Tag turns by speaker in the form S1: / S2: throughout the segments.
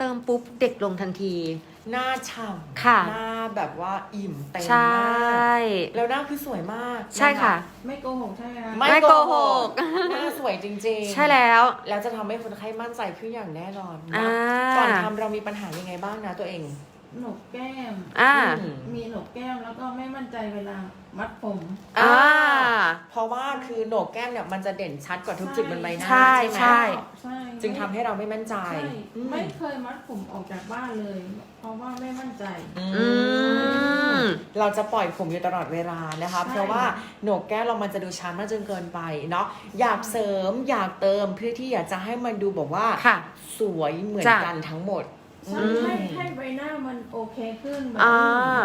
S1: เติมปุ๊บเด็กลงทันที
S2: หน้าฉ่ำ
S1: ค่ะ
S2: หน้าแบบว่าอิ่มเต็ม
S1: ใช่
S2: มากแล้วหน้าคือสวยมาก
S1: ใช่ค่ะ
S3: ไม่โกหกใช่ไหมคะ
S2: ไม่
S1: ไม่โกหก
S2: หน้าสวยจริงๆ
S1: ใช่แล้ว
S2: แล้วจะทำให้คนไข้มั่นใจขึ้นอย่างแน่นอนนะ
S1: อ่า
S2: ก่อนทำเรามีปัญหายังไงบ้างนะตัวเอง
S3: หนกแก้ม
S1: อ่า
S2: อืม
S3: มีหนกแก้มแล้วก็ไม่มั่นใจเวลามัดผม
S1: อ่า
S2: เพราะว่าคือโหนกแก้มเนี่ยมันจะเด่นชัดกว่าทุกจุดบนใบหน้า
S1: ใช่
S2: ไหม
S1: ใช่
S3: ใช่
S2: จึงทำให้เราไม่มั่นใจ
S3: ใช่
S2: อืม
S3: ไม่เคยมัดผมออกจากบ้านเลย เพราะว่าไม่มั่นใจ
S1: อืม
S2: เราจะปล่อยผมอยู่ตลอดเวลานะคะ
S3: ใช่
S2: เพราะว่าโหนกแก้มเรามันจะดูชันมากจนเกินไปเนาะอยากเสริมอยากเติมเพื่อที่อยากจะให้มันดูบอกว่า
S1: ค่ะ
S2: สวยเหมือน
S1: จ้ะ
S2: กันทั้งหมด
S3: ใช่
S2: อืม
S3: ให้ให้ใบหน้ามันโอเคขึ้นแบบ
S1: อ่า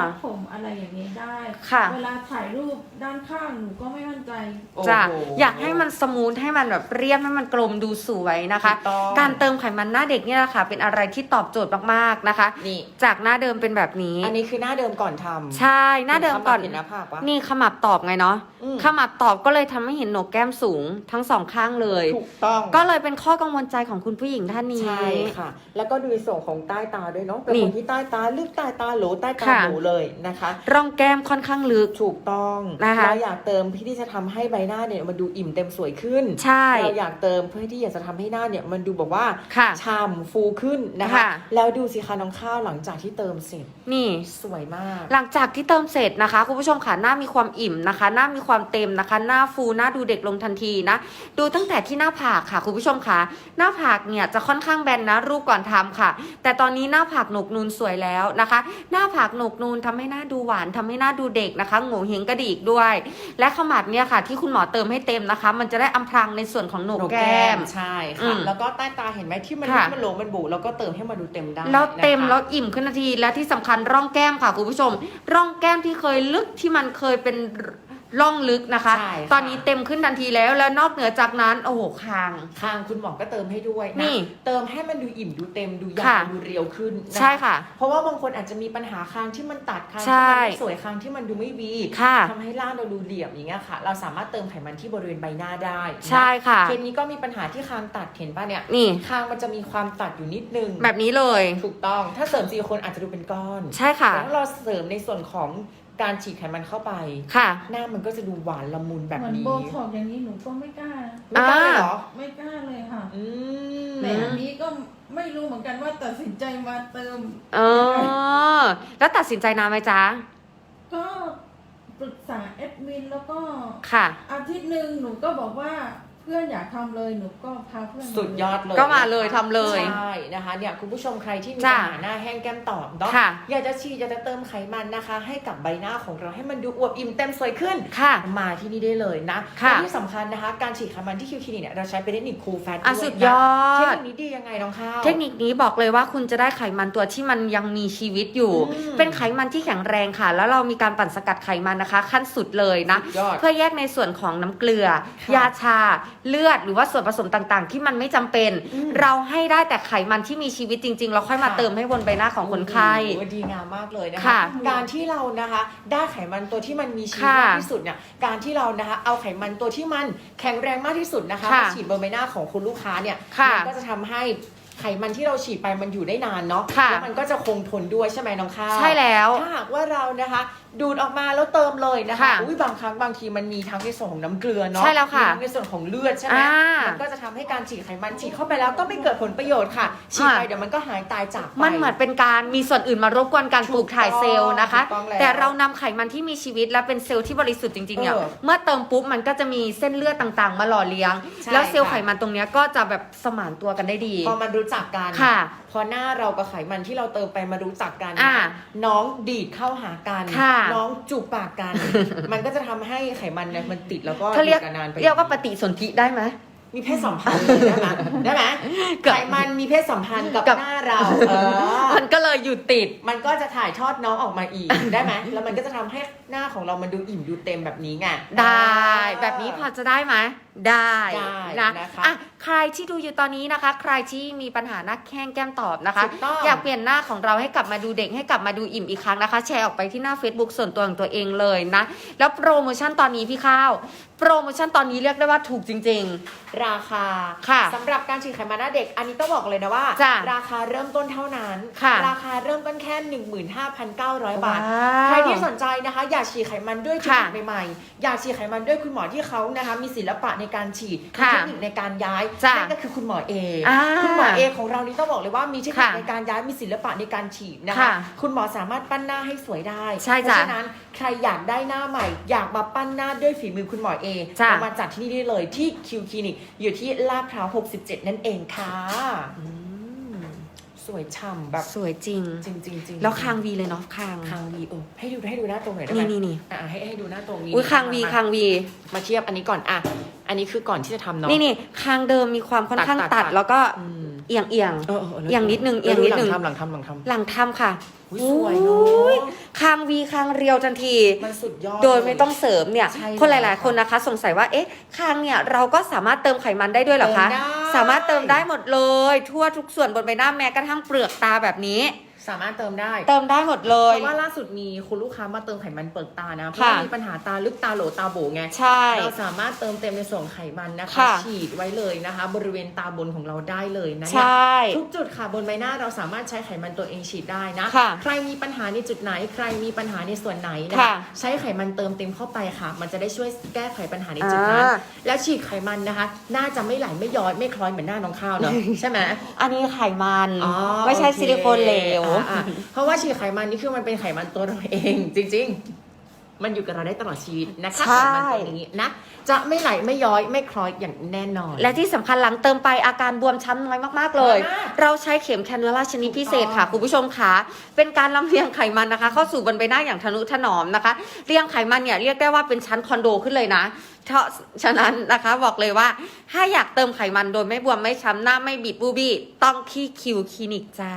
S3: มัดผมอะไรอย่างนี้ได้
S1: ค่ะ
S3: เวลาถ่ายรูปด้านข้างหนูก็ไม่มั่นใจ
S2: โอ้โห
S1: จ้ะอยากให้มันสมูทให้มันแบบเรียบให้มันกลมดูสวยนะคะ
S2: ถูกต้อง
S1: การเติมไขมันหน้าเด็กเนี่ยแหละค่ะ เป็นอะไรที่ตอบโจทย์มากๆนะคะ
S2: นี่
S1: จากหน้าเดิมเป็นแบบนี้
S2: อันนี้คือหน้าเดิมก่อนทำ
S1: ใช่หน้าเดิมก่อน
S2: เห็นหน้าผากปะ
S1: นี่ขมับตอบไงเนาะ
S2: อืม
S1: ขมับตอบก็เลยทำให้เห็นโหนกแก้มสูงทั้งสองข้างเลย
S2: ถูกต้อง
S1: ก็เลยเป็นข้อกังวลใจของคุณผู้หญิงท่านนี้
S2: ใช่ค่ะ แล้วก็ดูในส่วนของใต้ตาด้วยเนาะเป็น
S1: นี่
S2: คนที่ใต้ตาลึกใต้ตาโหลใต้ตา
S1: ค่ะ
S2: โหลเลยนะคะ
S1: ร่องแก้มค่อนข้างลึก
S2: ถูกต้อง
S1: นะคะ
S2: เราอยากเติมเพื่อที่จะทำให้ใบหน้าเนี่ยมันดูอิ่มเต็มสวยขึ้น
S1: ใช่
S2: เราอยากเติมเพื่อที่อยากจะทำให้หน้าเนี่ยมันดูแบบว่า
S1: ค่ะ
S2: ฉ่ำฟูขึ้นนะคะ
S1: ค่ะ
S2: แล้วดูสิคะน้องข้าวหลังจากที่เติมเสร็จ
S1: นี่
S2: สวยมาก
S1: หลังจากที่เติมเสร็จนะคะคุณผู้ชมค่ะหน้ามีความอิ่มนะคะ หน้ามีความเต็มนะคะ หน้าฟูหน้าดูเด็กลงทันทีนะดูตั้งแต่ที่หน้าผากค่ะคุณผู้ชมค่ะหน้าผากเนี่ยจะค่อนข้างแบนนะรูปก่อนทำค่ะ แต่ตอนนี้หน้าผากหนกนูนสวยแล้วนะคะ หน้าผากหนกนูนทำให้หน้าดูหวานทำให้หน้าดูเด็กนะคะโง่เฮงกระดิกด้วย และขมับเนี่ยค่ะ ที่คุณหมอเติมให้เต็มนะคะ มันจะได้อำพรางในส่วนของโหนกแก้ม
S2: ใช่
S1: อื
S2: ค่ะ
S1: ม
S2: แล้วก็ใต้ตาเห็นไหมที่มัน
S1: ค่ะ
S2: มันโหลมันบุแล้วก็เติมให้มันดูเต็มได้
S1: แล้วเต็ม
S2: นะคะ
S1: แล้วอิ่มขึ้นทันทีและที่สำคัญร่องแก้มค่ะคุณผู้ชม ร่องแก้มที่เคยลึกที่มันเคยเป็น ร่องลึกนะคะ
S2: ใช่ค่ะ
S1: ตอนนี้เต็มขึ้นทันทีแล้ว แล้วนอกเหนือจากนั้นโอ้โหคาง
S2: คางคุณหมอก็เติมให้ด้วย
S1: นี่
S2: นะเติมให้มันดูอิ่มดูเต็มดูยา
S1: ค่ะ
S2: วดูเรียวขึ้นน
S1: ใช่ค่ะ
S2: เพราะว่าบางคนอาจจะมีปัญหาคางที่มันตัดคาง
S1: ใช่
S2: ที่มันไม่สวยคางที่มันดูไม่วี
S1: ค่ะ
S2: ทำให้ร่างเราดูเหลี่ยมอย่างเงี้ยค่ะ เราสามารถเติมไขมันที่บริเวณใบหน้าได้นะ
S1: ใช่ค่ะ
S2: เคสนี้ก็มีปัญหาที่คางตัดเห็นป่ะเนี่ย
S1: นี่
S2: คางมันจะมีความตัดอยู่นิดนึง
S1: แบบนี้เลย
S2: ถูกต้อง ถ้าเสริมซิลิโคนอาจจะดูเป็นก้อน
S1: ใช่ค่ะ
S2: แต่ถ้าเราเสริมในส่วนของ การฉีดไขมันเข้าไป
S1: ค่ะ
S2: หน้ามันก็จะดูหวานละมุนแบบ
S3: เหมือน
S2: นี้
S3: โบท็อกซ์อย่างนี้หนูก็ไม่กล้า
S2: ไม่กล้าเลยเหรอ
S3: ไม่กล้าเลยค่ะ
S2: อืม
S3: แต่อันนี้ก็ไม่รู้เหมือนกันว่าตัดสินใจมาเติม
S1: เออ แล้วตัดสินใจนานไหมจ๊ะ
S3: ก็ปรึกษาแอดมินแล้วก็
S1: ค่ะ
S3: อาทิตย์หนึ่งหนูก็บอกว่าเพื่อนอยากทำเลยหนูก็พาเพื่อนมา
S2: สุดยอดเลย
S1: ก็มาเลยทำเลย
S2: ใช่นะคะเนี่ยคุณผู้ชมใครที่มี
S1: จ้ะ
S2: ปัญหาหน้าแห้งแก้มตอบเนาะ
S1: ค่ะ
S2: อยากจะฉีดอยากจะเติมไขมันนะคะ ให้กับใบหน้าของเราให้มันดูอวบอิ่มเต็มสวยขึ้น
S1: ค่ะ
S2: มาที่นี่ได้เลยนะ
S1: ค่ะ
S2: และที่สำคัญนะคะ การฉีดไขมันที่คิวคลินิกเนี่ยเราใช้เป็นเทคนิคคูลแฟต
S1: อะ
S2: ด้วย
S1: สุด
S2: นะ
S1: ยอ
S2: เทค
S1: ด
S2: นิคนี้ดียังไงน้องข้าว
S1: เทคนิคนี้บอกเลยว่าคุณจะได้ไขมันตัวที่มันยังมีชีวิตอยู่
S2: อืม
S1: เป็นไขมันที่แข็งแรงค่ะ แล้วเรามีการปั่นสกัดไขมันนะคะ ขั้นสุดเลยนะ
S2: สุดยอด
S1: เพื่อแยกในส่วนของน้ำเกลือ
S2: ค่ะ
S1: ยาชา เลือดหรือว่าส่วนผสมต่างๆ ที่มันไม่จำเป็น
S2: อืม
S1: เราให้ได้แต่ไขมันที่มีชีวิตจริง ๆ เราค่อยมา
S2: ค่ะ
S1: เติมให้บนใบหน้าของคนไข้
S2: โอ้โหดีงามมากเลยนะคะ
S1: ค่ะ
S2: การที่เรานะคะได้ไขมันตัวที่มันมีชีวิต
S1: ค่ะ
S2: มากที่สุดเนี่ย การที่เรานะคะเอาไขมันตัวที่มันแข็งแรงมากที่สุดนะคะ
S1: ค่ะ
S2: มาฉีดบนใบหน้าของคุณลูกค้าเนี่ย
S1: ค่ะ
S2: มัก็จะทำให้ไขมันที่เราฉีดไปมันอยู่ได้นานเนาะ
S1: ค่ะ
S2: แล้วมันก็จะคงทนด้วยใช่ไหมน้องข้าว
S1: ใช่แล้ว
S2: ถ้าหากว่าเรานะคะ ดูดออกมาแล้วเติมเลยนะคะ
S1: ค่ะ
S2: อุ้ยบางครั้งบางทีมันมีทั้งในส่วนของน้ำเกลือเนาะ
S1: ใช่แล้วค่ะ
S2: มีทั้งในส่วนของเลือดใช่ไหม
S1: อ่ามั
S2: มันก็จะทำให้การฉีดไขมันฉีดเข้าไปแล้วก็ไม่เกิดผลประโยชน์ค่ะฉีดไป
S1: ค่ะ
S2: เดี๋ยวมันก็หายตายจากไป
S1: มันเหมือนเป็นการมีส่วนอื่นมารบกวนการปลูกถ่ายเซลล์นะคะ
S2: ถูกต้องแล้ว
S1: แต่เรานำไขมันที่มีชีวิตและเป็นเซลล์ที่บริสุทธิ์จริงๆเนี่ย
S2: เออ
S1: เมื่อเติมปุ๊บมันก็จะมีเส้นเลือดต่างๆ มาหล่อเลี้ยง
S2: ใช่
S1: แล้วเซลล์
S2: ค่ะ
S1: ไขมันตรงเนี้ยก็จะแบบสมานตัวกันได้ดี
S2: พอมันรู้จักกัน
S1: ค่ะ
S2: พ อหน้าเรากับไขมันที่เราเติมไปมารู้จักกัน
S1: อ่า
S2: น้องดีดเข้าหากัน
S1: ค่ะ
S2: น้องจูบปากกัน มันก็จะทำให้ไขมันเนี่ยมันติดแล้วก็
S1: เขาเรียก
S2: อยู่นนไป
S1: เรียกว่าปฏิสนธิได้ไหม
S2: มีเพศสัมพันธ์เลยได้ไหมได้ไหม
S1: เกือบ
S2: ไขมันมีเพศสัมพันธ์กับ
S1: กับ
S2: หน้าเราเออ
S1: มันก็เลยอยู่ติด
S2: มันก็จะถ่ายทอดน้องออกมาอีก ได้ไหม แล้วมันก็จะทำให้หน้าของเรามันดูอิ่มดูเต็มแบบนี้ไง
S1: ได้ แบบนี้พอจะได้ไหม ได้
S2: ได้
S1: นะ
S2: นะคะ
S1: อะใครที่ดูอยู่ตอนนี้นะคะ ใครที่มีปัญหาหน้าแข้งแก้มตอบนะคะ
S2: ถูกต้อง
S1: อยากเปลี่ยนหน้าของเราให้กลับมาดูเด็กให้กลับมาดูอิ่มอีกครั้งนะคะ แชร์ออกไปที่หน้า Facebook ส่วนตัวของตัวเองเลยนะ แล้วโปรโมชั่นตอนนี้พี่ข้าว โปรโมชั่นตอนนี้เรียกได้ว่าถูกจริง
S2: ราคา
S1: ค่ะ
S2: สำหรับการฉีดไขมันหน้าเด็ก อันนี้ต้องบอกเลยนะว่า
S1: จ้ะ
S2: ราคาเริ่มต้นเท่านั้น
S1: ค่ะ
S2: ราคาเริ่มต้นแค่ 15,900
S1: ๆ
S2: บาท
S1: ว้าว
S2: ใครที่สนใจนะคะ อยากฉีดไขมันด้วยเทค
S1: ค่ะ
S2: นิคใหม่ๆอยากฉีดไขมันด้วยคุณหมอที่เขานะคะมีศิลปะในการฉีดมี
S1: ค่ะ
S2: เทคนิคในการย้าย
S1: จ้ะ
S2: นั่นก็คือคุณหมอเอ
S1: อ่า
S2: คุณหมอเอของเรานี่ต้องบอกเลยว่ามีเทคนิค
S1: ค่ะ
S2: ในการย้ายมีศิลปะในการฉีดนะคะ
S1: ค่ะ
S2: คุณหมอสามารถปั้นหน้าให้สวยได้
S1: ใช่
S2: เพ
S1: จ้ะ
S2: ราะฉะนั้นใครอยากได้หน้าใหม่ อยากมาปั้นหน้าด้วยฝีมือคุณหมอเอ
S1: จ้ะ
S2: มาจัดที่นี่ได้เลยที่คิวคลินิกอยู่ที่ลาดพร้าว 67 นั่นเองค่ะ
S1: อืม
S2: สวยฉ่ำแบบ
S1: สวยจริง
S2: จริงจริงจริง
S1: แล้วคางวีเลยเนาะคาง
S2: คางวีเออให้ดูให้ดูหน้าตรงหน่อยได้ไหม
S1: นี่นี่นี่
S2: อะให้ให้ดูหน้าตรงนี้
S1: อุ้ยคางวี
S2: ม
S1: คางวี
S2: มาเทียบอันนี้ก่อนอะอันนี้คือก่อนที่จะทำเนาะ
S1: นี่นี่คางเดิมมีความค่อนข้าง
S2: ตัดตั
S1: ตั
S2: ด
S1: ด
S2: ตัด
S1: แล้วก็
S2: อืม
S1: เอียงเอียง
S2: เออเออเออ
S1: เอียงนิดนึงเอียงนิดนึง
S2: หลังทำหลังทำหลังทำ
S1: หลังทำค่ะ
S2: อุ๊ยสวยเน
S1: อุ๊ย
S2: อะ
S1: คางวีคางเรียวทันที
S2: มันสุดยอด
S1: โดยไม่ต้องเสริมเนี่ย
S2: ใช่
S1: คนห
S2: แล้ว
S1: ลาย ๆ คนนะคะ สงสัยว่าเอ๊ะคางเนี่ยเราก็สามารถเติมไขมันได้ด้วยเหรอคะ
S2: เติมได้
S1: สามารถเติมได้หมดเลย ทั่วทุกส่วนบนใบหน้าแม้กระทั่งเปลือกตาแบบนี้
S2: สามารถเติมได้
S1: เติมได้หมดเล
S2: เพ
S1: ย
S2: ราะว่าล่าสุดมีคุณลูกค้ามาเติมไขมันเปลือกตานะเพราะ
S1: ค่ะ
S2: ว่ามีปัญหาตาลึกตาโหลตาโบไง
S1: ใช่
S2: เราสามารถเติมเต็มในส่วนของไขมันนะคะ
S1: ค่ะ
S2: ฉีดไว้เลยนะคะ บริเวณตาบนของเราได้เลยนะ
S1: ใช่
S2: ทุกจุดค่ะบนใบหน้าเราสามารถใช้ไขมันตัวเองฉีดได้นะ
S1: ค่ะ
S2: ใครมีปัญหาในจุดไหน ใครมีปัญหาในส่วนไหนนะ
S1: ค่ะ
S2: ใช้ไขมันเติมเต็มเข้าไปค่ะ มันจะได้ช่วยแก้ไขปัญหาในจุดนั้น
S1: อ่า
S2: แล้วฉีดไขมันนะคะ น่าจะไม่ไหลไม่ย้อยไม่คล้อยเหมือนหน้าน้องข้าวเนอะ ใช่ไหม
S1: อันนี้ไขมัน
S2: อ๋อ
S1: ไม่ใช่
S2: โอเค
S1: ซิลิโคนเหลว
S2: อะอะเพราะว่าฉีดไขมันนี่คือมันเป็นไขมันตัวเราเอง จริง ๆ มันอยู่กับเราได้ตลอดชีวิตนะคะ
S1: ใช่
S2: ไขมันตัวนี้นะจะไม่ไหลไม่ย้อยไม่คล้อยอย่างแน่นอน
S1: และที่สำคัญหลังเติมไปอาการบวมช้ำน้อยมากๆเลย
S2: น้อยมาก
S1: เราใช้เข็มแคนูล่าชนิดพิเศษค่ะ คุณผู้ชมคะเป็นการลำเลียงไขมันนะคะ เข้าสู่บนใบหน้าอย่างทะนุถนอมนะคะ เรียงไขมันเนี่ยเรียกได้ว่าเป็นชั้นคอนโดขึ้นเลยนะเพราะฉะนั้นนะคะบอกเลยว่า ถ้าอยากเติมไขมันโดยไม่บวมไม่ช้ำหน้าไม่บิดบูบี้ต้องที่คิวคลินิกจ้า